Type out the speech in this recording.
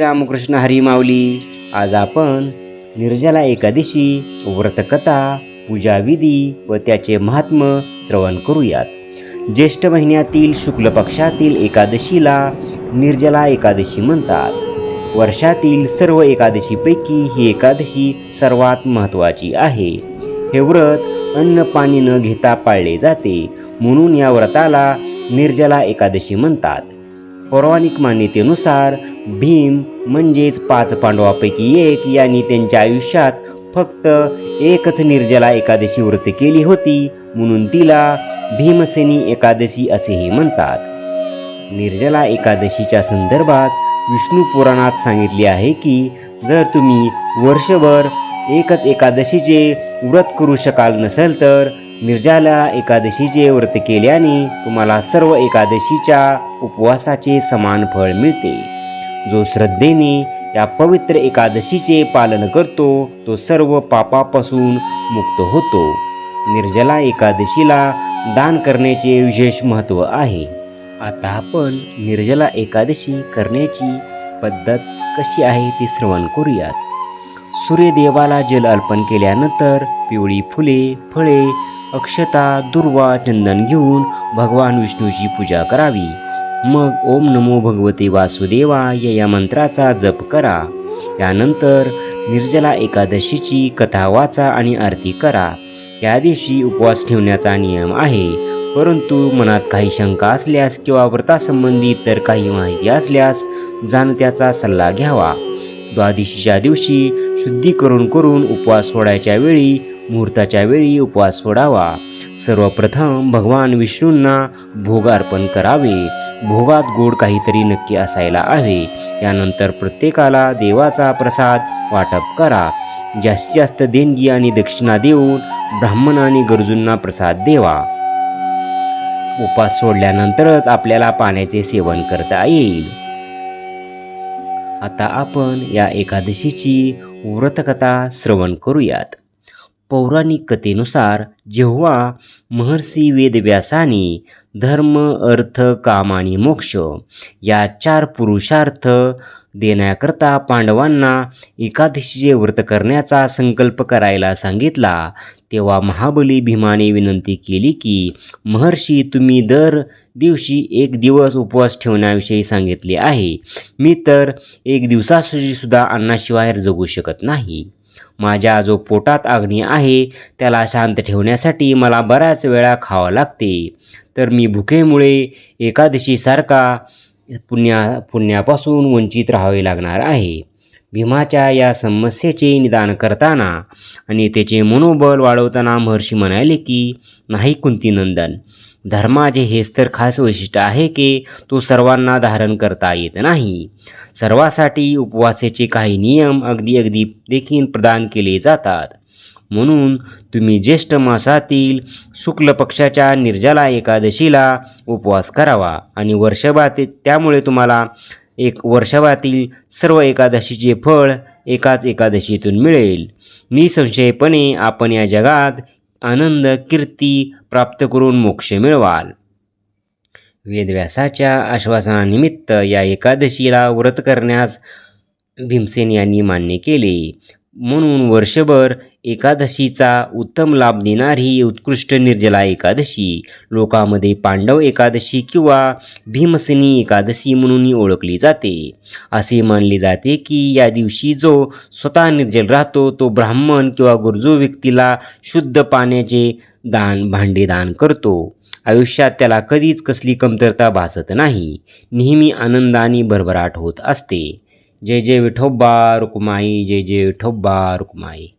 रामकृष्ण हरी माऊली आज आपण निर्जला एकादशी व्रतकथा पूजाविधी व त्याचे महात्म श्रवण करूयात. ज्येष्ठ महिन्यातील शुक्ल पक्षातील एकादशीला निर्जला एकादशी म्हणतात. वर्षातील सर्व एकादशीपैकी ही एकादशी सर्वात महत्त्वाची आहे. हे व्रत अन्न पाणी न घेता पाळले जाते म्हणून या व्रताला निर्जला एकादशी म्हणतात. पौराणिक मान्यतेनुसार भीम म्हणजेच पाच पांडवापैकी एक यांनी त्यांच्या आयुष्यात फक्त एकच निर्जला एकादशी व्रत केली होती म्हणून तिला भीमसेनी एकादशी असेही म्हणतात. निर्जला एकादशीच्या संदर्भात विष्णू पुराणात सांगितले आहे की जर तुम्ही वर्षभर एकच एकादशीचे व्रत करू शकाल नसेल तर निर्जला एकादशीचे व्रत केल्याने तुम्हाला सर्व एकादशीच्या उपवासाचे समान फळ मिळते. जो श्रद्धेने या पवित्र एकादशीचे पालन करतो तो सर्व पापापासून मुक्त होतो. निर्जला एकादशीला दान करण्याचे विशेष महत्त्व आहे. आता आपण निर्जला एकादशी करण्याची पद्धत कशी आहे ती श्रवण करूयात. सूर्यदेवाला जल अर्पण केल्यानंतर पिवळी फुले फळे अक्षता दुर्वा चंदन घेऊन भगवान विष्णूची पूजा करावी. मग ओम नमो भगवते वासुदेवाय या मंत्राचा जप करा. यानंतर निर्जला एकादशीची कथा वाचा आणि आरती करा. या दिवशी उपवास ठेवण्याचा नियम आहे. परंतु मनात काही शंका असल्यास किंवा व्रतासंबंधी इतर काही माहिती असल्यास जाणत्याचा सल्ला घ्यावा. द्वादशीच्या दिवशी शुद्धीकरण करून उपवास सोडायच्या वेळी मुहूर्ताच्या वेळी उपवास सोडावा. सर्वप्रथम भगवान विष्णूंना भोग अर्पण करावे. भोगात गोड काहीतरी नक्की असायला हवे. यानंतर प्रत्येकाला देवाचा प्रसाद वाटप करा. जास्तीत जास्त देणगी आणि दक्षिणा देऊन ब्राह्मण आणि गरजूंना प्रसाद देवा. उपास सोडल्यानंतरच आपल्याला पाण्याचे सेवन करता येईल. आता आपण या एकादशीची व्रतकथा श्रवण करूयात. पौराणिक कथेनुसार जेव्हा महर्षी वेदव्यासाने धर्म अर्थ काम आणि मोक्ष या चार पुरुषार्थ देण्याकरता पांडवांना एकादशीचे व्रत करण्याचा संकल्प करायला सांगितला तेव्हा महाबली भीमाने विनंती केली की महर्षी तुम्ही दर दिवशी एक दिवस उपवास ठेवण्याविषयी सांगितले आहे. मी तर एक दिवसासुद्धा अन्नाशिवाय जगू शकत नाही. माझ्या जो पोटात अग्नी आहे त्याला शांत ठेवण्यासाठी मला बऱ्याच वेळा खावं लागते. तर मी भुकेमुळे एकादशीसारखा पुण्या पुण्यापासून वंचित राहावे लागणार आहे. भीमाच्या या समस्येचे निदान करताना आणि त्याचे मनोबल वाढवताना महर्षी म्हणाले की नाही कुंतीनंदन धर्माचे हेच तर खास वैशिष्ट्य आहे की तो सर्वांना धारण करता येत नाही. सर्वासाठी उपवासाचे काही नियम अगदी अगदी देखील प्रदान केले जातात. म्हणून तुम्ही ज्येष्ठ मासातील शुक्ल पक्षाच्या निर्जला एकादशीला उपवास करावा आणि वर्षभरात त्यामुळे तुम्हाला एक वर्षावातील सर्व एकादशीचे फळ एकाच एकादशीतून मिळेल. निसंशयपणे आपण या जगात आनंद कीर्ती प्राप्त करून मोक्ष मिळवाल. वेदव्यासाच्या आश्वासनानिमित्त या एकादशीला व्रत करण्यास भीमसेन यांनी मान्य केले. म्हणून वर्षभर एकादशीचा उत्तम लाभ देणारी ही उत्कृष्ट निर्जला एकादशी. लोकामध्ये पांडव एकादशी किंवा भीमसेनी एकादशी म्हणूनही ओळखली जाते. असे मानले जाते की या दिवशी जो स्वतः निर्जल राहतो तो ब्राह्मण किंवा गरजू व्यक्तीला शुद्ध पाण्याचे दान भांडे दान करतो. आयुष्यात त्याला कधीच कसली कमतरता भासत नाही. नेहमी आनंदाने भरभराट होत असते. जय जय विठोबा रुक्माई जय जय विठोबा रुक्माई।